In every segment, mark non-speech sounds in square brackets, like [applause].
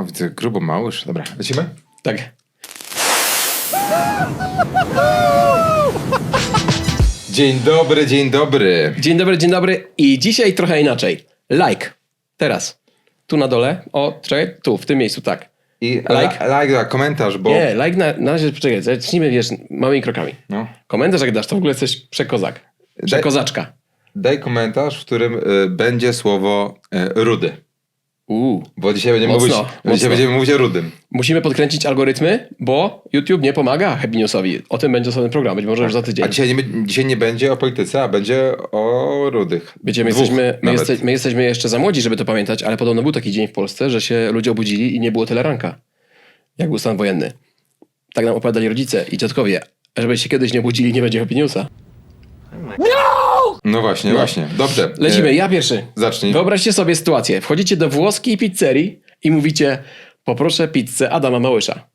O, widzę grubo małyż. Dobra, lecimy? Tak. Dzień dobry, dzień dobry. Dzień dobry, dzień dobry. I dzisiaj trochę inaczej. Like. Teraz. Tu na dole. O, czekaj. Tu, w tym miejscu, tak. I Like? like, like tak, komentarz, bo... Nie, like na, na razie, poczekaj, zacznijmy, wiesz, małymi krokami. No. Komentarz jak dasz, to w ogóle jesteś przekozak. Przekozaczka. Daj komentarz, w którym y, będzie słowo y, rudy. Uuu. Bo dzisiaj będziemy, Mocno, mówić, mocno. dzisiaj będziemy mówić o rudym. Musimy podkręcić algorytmy, bo YouTube nie pomaga Happy Newsowi. O tym będzie osobny program, być może już za tydzień. A dzisiaj nie, dzisiaj nie będzie o polityce, a będzie o rudych. Wiecie, my Dwóch jesteśmy, my, jeste, my jesteśmy jeszcze za młodzi, żeby to pamiętać, ale podobno był taki dzień w Polsce, że się ludzie obudzili i nie było teleranka. Jak był stan wojenny. Tak nam opowiadali rodzice i dziadkowie. Żeby się kiedyś nie obudzili, nie będzie Happy Newsa. No właśnie, właśnie. Dobrze. Lecimy, E, ja pierwszy. Zacznij. Wyobraźcie sobie sytuację. Wchodzicie do włoskiej pizzerii i mówicie poproszę pizzę Adama Małysza.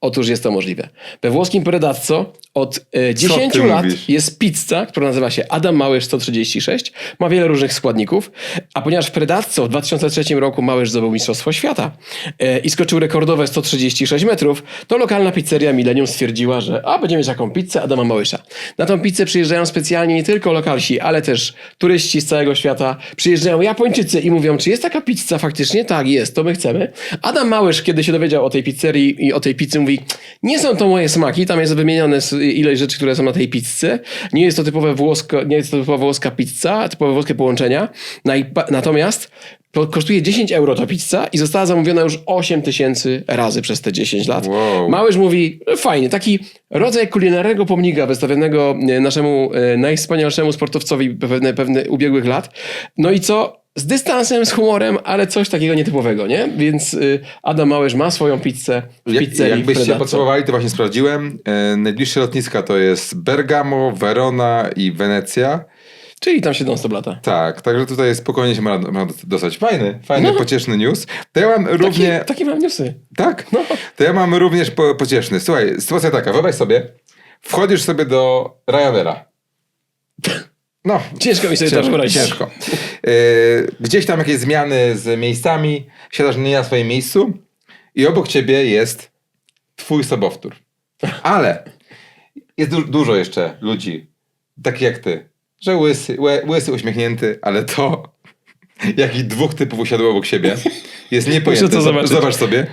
Otóż jest to możliwe. We włoskim Predazzo od e, 10 ty lat mówisz? jest pizza, która nazywa się Adam Małysz 136. Ma wiele różnych składników, a ponieważ w Predazzo w 2003 roku Małysz zdobył Mistrzostwo Świata e, i skoczył rekordowe 136 metrów, to lokalna pizzeria Millennium stwierdziła, że a, będziemy mieć taką pizzę Adama Małysza. Na tą pizzę przyjeżdżają specjalnie nie tylko lokalsi, ale też turyści z całego świata. Przyjeżdżają Japończycy i mówią, czy jest taka pizza faktycznie? Tak, jest, to my chcemy. Adam Małysz, kiedy się dowiedział o tej pizzerii i o tej pizzy, mówi, nie są to moje smaki, tam jest wymienione ileś rzeczy, które są na tej pizzy. Nie jest to typowe włosko, nie jest to typowa włoska pizza, typowe włoskie połączenia. Natomiast to kosztuje 10 euro ta pizza i została zamówiona już 8 tysięcy razy przez te 10 lat. Wow. Małysz mówi, "No fajnie, taki rodzaj kulinarnego pomnika wystawionego e, naszemu e, najwspanialszemu sportowcowi pewne, pewne ubiegłych lat. No i co? Z dystansem, z humorem, ale coś takiego nietypowego, nie? Więc y, Adam Małysz ma swoją pizzę w Jak, pizzerii jakbyście potrzebowali, to właśnie sprawdziłem. E, najbliższe lotniska to jest Bergamo, Verona i Wenecja. Czyli tam się non-stop lata. Tak, także tutaj spokojnie się można, można dostać. Fajny, fajny, pocieszny news. To ja mam równie... Takie, takie mam newsy. Tak? No. To ja mam również po, pocieszny. Słuchaj, sytuacja taka, wyobraź sobie, wchodzisz sobie do Ryanaira. No, Ciężko mi sobie to ciężko. wyobrazić. ciężko. Yy, gdzieś tam jakieś zmiany z miejscami, siadasz nie na swoim miejscu i obok ciebie jest twój sobowtór. Ale jest du- dużo jeszcze ludzi, takich jak ty, że łysy, łysy uśmiechnięty, ale to [laughs] jakich dwóch typów usiadło obok siebie jest [laughs] niepojęte. To. Zobacz sobie.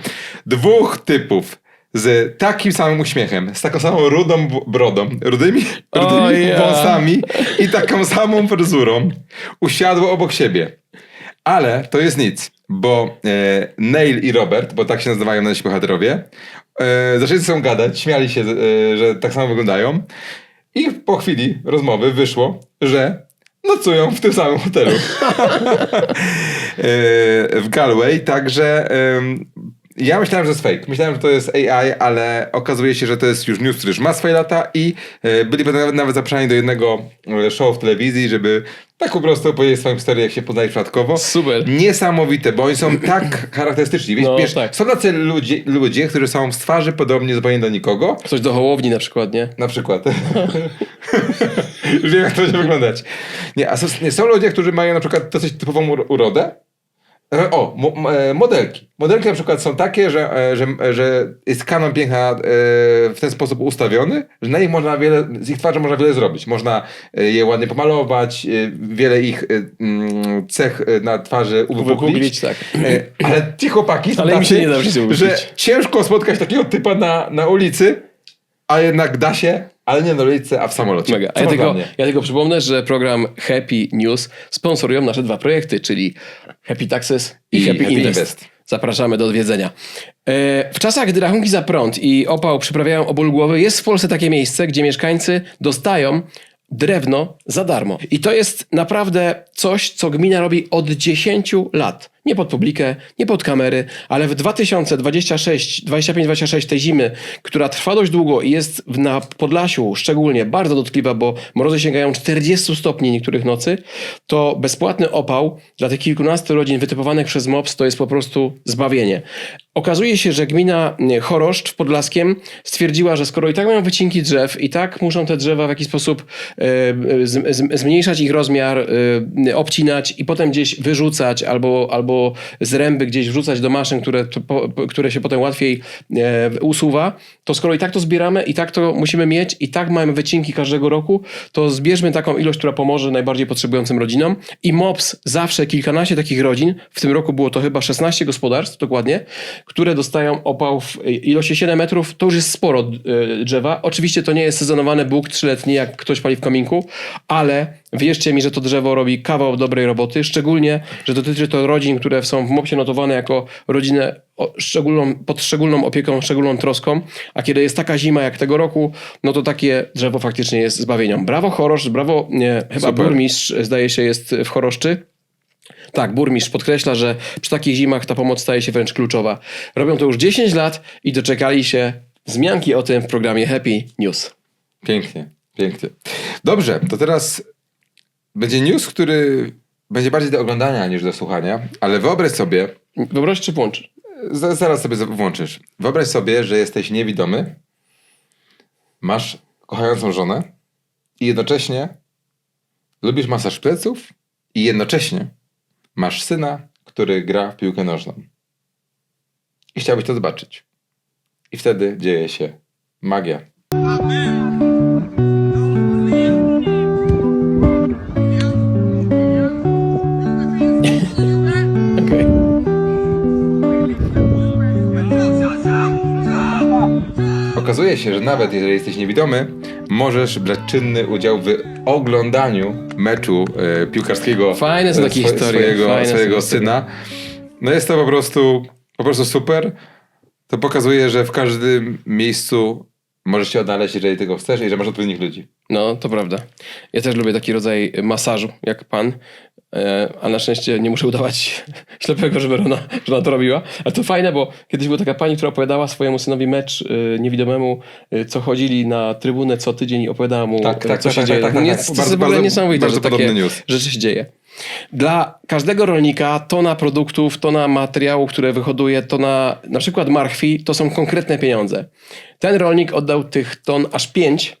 Dwóch typów z takim samym uśmiechem, z taką samą rudą brodą, rudymi, [laughs] rudymi ja. wąsami i taką samą fryzurą usiadło obok siebie. Ale to jest nic, bo e, Neil i Robert, bo tak się nazywają nasi bohaterowie, e, zaczęli ze sobą gadać, śmiali się, e, że tak samo wyglądają i po chwili rozmowy wyszło, że nocują w tym samym hotelu [laughs] e, w Galway, także ja myślałem, że to jest fake. Myślałem, że to jest AI, ale okazuje się, że to jest już news, który już ma swoje lata i e, byli nawet, nawet zaproszeni do jednego e, show w telewizji, żeby tak po prostu opowiedzieć swoją historię, jak się poznali przypadkowo. Super. Niesamowite, bo oni są [clears throat] tak charakterystyczni. Wiesz, No, wiesz, tak. Są tacy ludzie, ludzie, którzy są z twarzy podobnie zupełnie do nikogo. Ktoś do Hołowni na przykład, nie? Na przykład. [laughs] Już wiem, jak to będzie wyglądać. Nie, a są, nie, są ludzie, którzy mają na przykład dosyć typową uro- urodę. E, O, e, modelki. Modelki na przykład są takie, że, e, że, że jest kanon piękna w ten sposób ustawiony, że na nich można wiele, z ich twarzy można wiele zrobić. Można je ładnie pomalować, wiele ich mm, cech na twarzy uwypuklić. Tak. Ale ci chłopaki Ale tacy, nie da że ciężko spotkać takiego typa na, na ulicy, a jednak da się, ale nie na ulicy, a w samolocie. Mega. A ja tylko, ja tylko przypomnę, że program Happy News sponsorują nasze dwa projekty, czyli Happy Taxes i, I Happy, Happy Invest. Invest. Zapraszamy do odwiedzenia. E, W czasach, gdy rachunki za prąd i opał przyprawiają o ból głowy, jest w Polsce takie miejsce, gdzie mieszkańcy dostają drewno za darmo. I to jest naprawdę coś, co gmina robi od 10 lat. Nie pod publikę, nie pod kamery, ale w 2026, 25-26 tej zimy, która trwa dość długo i jest na Podlasiu szczególnie bardzo dotkliwa, bo mrozy sięgają 40 stopni niektórych nocy, to bezpłatny opał dla tych kilkunastu rodzin wytypowanych przez MOPS to jest po prostu zbawienie. Okazuje się, że gmina nie, Choroszcz w Podlaskiem stwierdziła, że skoro i tak mają wycinki drzew, i tak muszą te drzewa w jakiś sposób e, z, z, zmniejszać ich rozmiar, e, obcinać i potem gdzieś wyrzucać albo, albo albo zręby gdzieś wrzucać do maszyn, które, które się potem łatwiej e, usuwa, to skoro i tak to zbieramy, i tak to musimy mieć, i tak mamy wycinki każdego roku, to zbierzmy taką ilość, która pomoże najbardziej potrzebującym rodzinom. I MOPS zawsze kilkanaście takich rodzin, w tym roku było to chyba 16 gospodarstw dokładnie, które dostają opał w ilości 7 metrów, to już jest sporo e, drzewa. Oczywiście to nie jest sezonowany bóg trzyletni, jak ktoś pali w kominku, ale wierzcie mi, że to drzewo robi kawał dobrej roboty, szczególnie, że dotyczy to rodzin, które są w MOPS-ie notowane jako rodziny szczególną, pod szczególną opieką, szczególną troską, a kiedy jest taka zima jak tego roku, no to takie drzewo faktycznie jest zbawieniem. Brawo Chorosz, brawo, nie, chyba Super. burmistrz zdaje się jest w Choroszczy. Tak, burmistrz podkreśla, że przy takich zimach ta pomoc staje się wręcz kluczowa. Robią to już 10 lat i doczekali się wzmianki o tym w programie Happy News. Pięknie, pięknie. Dobrze, to teraz będzie news, który będzie bardziej do oglądania niż do słuchania, ale wyobraź sobie, Wyobraź czy włącz? za- zaraz sobie z- włączysz, wyobraź sobie, że jesteś niewidomy, masz kochającą żonę i jednocześnie lubisz masaż pleców i jednocześnie masz syna, który gra w piłkę nożną. I chciałbyś to zobaczyć. I wtedy dzieje się magia. Okej. Okazuje się, że nawet jeżeli jesteś niewidomy, możesz brać czynny udział w oglądaniu meczu e, piłkarskiego Fajne są e, takie swo- historie, swojego, fajne są swojego takie syna. No jest to po prostu, po prostu super. To pokazuje, że w każdym miejscu możesz się odnaleźć, jeżeli tego chcesz i że masz odpowiednich ludzi. No, to prawda. Ja też lubię taki rodzaj masażu, jak pan. E, A na szczęście nie muszę udawać [laughs] ślepego, żeby ona, że ona to robiła. Ale to fajne, bo kiedyś była taka pani, która opowiadała swojemu synowi mecz e, niewidomemu, e, co chodzili na trybunę co tydzień i opowiadała mu, Tak, tak, co tak, się tak, dzieje. tak, tak, Nie- tak. Jest Bardzo, bardzo- niesamowite, bardzo że takie news. rzeczy się dzieje. Dla każdego rolnika tona produktów, tona materiału, które wyhoduje, tona na przykład marchwi, to są konkretne pieniądze. Ten rolnik oddał tych ton aż pięć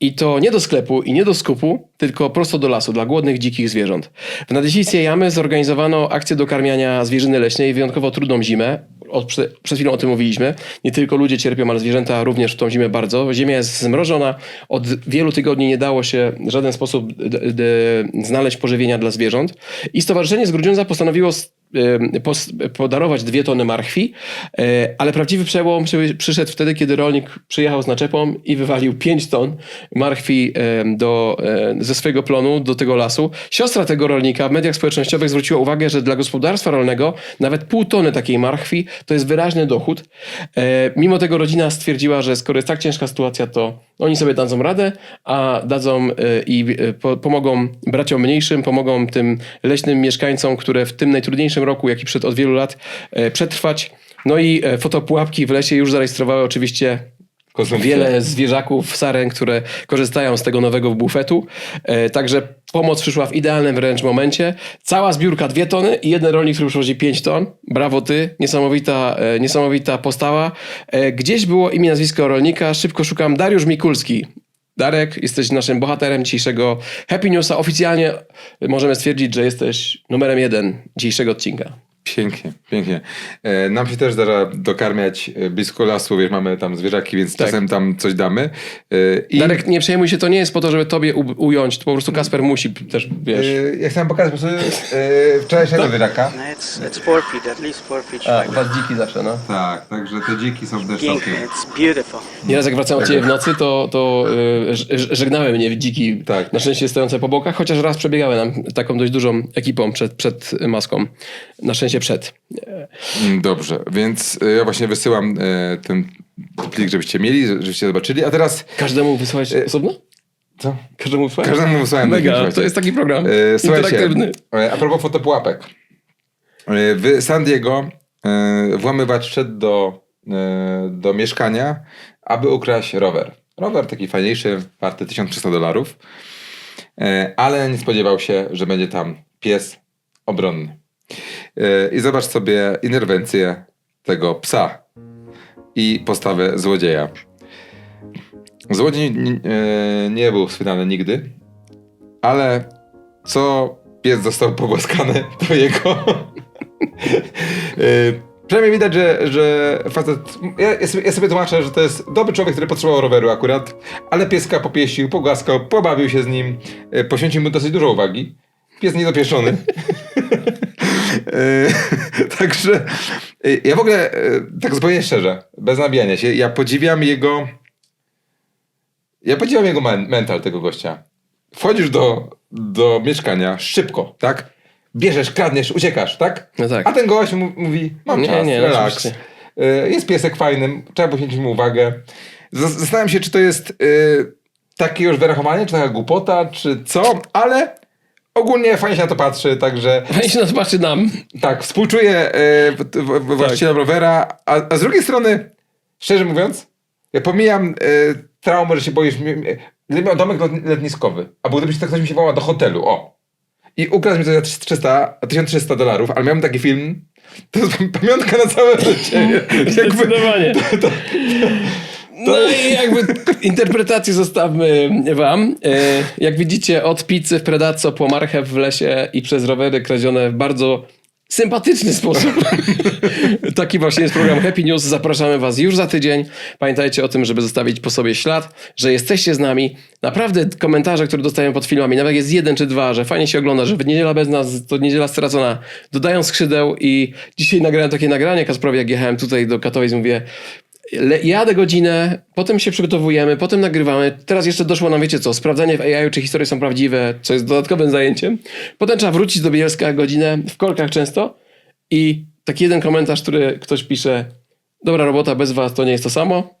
i to nie do sklepu i nie do skupu, tylko prosto do lasu, dla głodnych, dzikich zwierząt. W Nadleśnictwie Jamy zorganizowano akcję dokarmiania zwierzyny leśnej wyjątkowo trudną zimę. Od, prze- przed chwilą o tym mówiliśmy. Nie tylko ludzie cierpią, ale zwierzęta również w tą zimę bardzo. Ziemia jest zmrożona. Od wielu tygodni nie dało się w żaden sposób znaleźć pożywienia dla zwierząt. I Stowarzyszenie z Grudziądza postanowiło podarować dwie tony marchwi, y, ale prawdziwy przełom przy, przyszedł wtedy, kiedy rolnik przyjechał z naczepą i wywalił 5 ton marchwi do, y, ze swojego plonu do tego lasu. Siostra tego rolnika w mediach społecznościowych zwróciła uwagę, że dla gospodarstwa rolnego nawet pół tony takiej marchwi to jest wyraźny dochód. E, Mimo tego rodzina stwierdziła, że skoro jest tak ciężka sytuacja, to oni sobie dadzą radę, a dadzą e, i e, po, pomogą braciom mniejszym, pomogą tym leśnym mieszkańcom, które w tym najtrudniejszym roku, jak i przed od wielu lat, e, przetrwać. No i e, fotopułapki w lesie już zarejestrowały oczywiście Konsumpcja. wiele zwierzaków, saren, które korzystają z tego nowego bufetu. E, także pomoc przyszła w idealnym wręcz momencie. Cała zbiórka dwie tony i jeden rolnik, który przywozi 5 ton. Brawo ty, niesamowita, niesamowita postawa. Gdzieś było imię, nazwisko rolnika. Szybko szukam. Dariusz Mikulski. Darek, jesteś naszym bohaterem dzisiejszego Happy Newsa. Oficjalnie możemy stwierdzić, że jesteś numerem jeden dzisiejszego odcinka. Pięknie, pięknie. E, nam się też zdarza dokarmiać e, blisko lasu, wiesz, mamy tam zwierzaki, więc Tak. czasem tam coś damy. E, I Darek, nie przejmuj się, to nie jest po to, żeby tobie u- ująć, to po prostu Kasper musi też, wiesz... e, ja chciałem pokazać po prostu e, wczorajszego zwierzaka. No, it's it's four feet, at least four feet. A, was dziki zawsze, no. Tak, także te dziki są też całkiem... it's beautiful. Nieraz jak wracałem od ciebie w nocy, to, to żegnały mnie dziki, Tak. na szczęście stojące po bokach, chociaż raz przebiegały nam taką dość dużą ekipą przed, przed maską. Na szczęście przed. Mm, Dobrze, więc e, ja właśnie wysyłam e, ten plik, żebyście mieli, żebyście zobaczyli, a teraz... Każdemu wysłałeś osobno? Co? Każdemu wysłałeś? Każdemu wysłałem Mega, to jest taki program E, interaktywny. e, a propos fotopułapek. E, W San Diego e, włamywacz wszedł do, e, do mieszkania, aby ukraść rower. Rower taki fajniejszy, warty 1300 dolarów, e, ale nie spodziewał się, że będzie tam pies obronny. E, I zobacz sobie interwencję tego psa i postawę złodzieja. Złodziej e, nie był schwytany nigdy, ale co pies został pogłaskany, [laughs] to jego Yy, Przynajmniej widać, że, że facet. Ja, ja, sobie, ja sobie tłumaczę, że to jest dobry człowiek, który potrzebował roweru akurat, ale pieska popieścił, pogłaskał, pobawił się z nim, poświęcił mu dosyć dużo uwagi. Pies niedopieszony. [laughs] Yy, [laughs] Także yy, ja w ogóle, yy, tak zupełnie szczerze, bez nabijania się, ja podziwiam jego. Ja podziwiam jego men- mental tego gościa. Wchodzisz do, do mieszkania szybko, tak? Bierzesz, kradniesz, uciekasz, tak? No tak. A ten gość mówi, mam Nie, czas, nie, relaks. Jest piesek fajnym, trzeba poświęcić mu uwagę. Zastanawiam się, czy to jest y, takie już wyrachowanie, czy taka głupota, czy co, ale ogólnie fajnie się na to patrzy, także Fajnie się nas patrzy nam. tak, współczuję y, w- w- w- właścicielom rowera, a, a z drugiej strony, szczerze mówiąc, ja pomijam y, traumę, że się boisz, gdybym miał domek letniskowy, albo gdybyś tak ktoś mi się wołał do hotelu, o, i ukradł mi to za 300, 1300 dolarów, ale miałem taki film, to jest [laughs] pamiątka na całe życie. [laughs] Jakby, Zdecydowanie. No i jakby interpretację zostawmy wam. E, Jak widzicie, od pizzy w Predazzo po marchew w lesie i przez rowery kradzione w bardzo sympatyczny sposób. [laughs] Taki właśnie jest program Happy News. Zapraszamy was już za tydzień. Pamiętajcie o tym, żeby zostawić po sobie ślad, że jesteście z nami. Naprawdę komentarze, które dostajemy pod filmami, nawet jest jeden czy dwa, że fajnie się ogląda, że w niedziela bez nas to niedziela stracona, dodają skrzydeł i dzisiaj nagrałem takie nagranie, Kasprowi, jak jechałem tutaj do Katowic, mówię, jadę godzinę, potem się przygotowujemy, potem nagrywamy. Teraz jeszcze doszło nam, wiecie co, sprawdzanie w AI, czy historie są prawdziwe, co jest dodatkowym zajęciem. Potem trzeba wrócić do Bielska godzinę, w korkach często. I taki jeden komentarz, który ktoś pisze, dobra robota, bez was to nie jest to samo.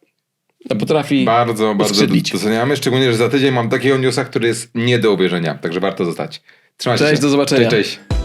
No, Potrafi Bardzo, bardzo doceniamy, szczególnie, że za tydzień mam takiego newsa, który jest nie do uwierzenia, także warto zostać. Trzymajcie Cześć, się. do zobaczenia. Cześć, cześć.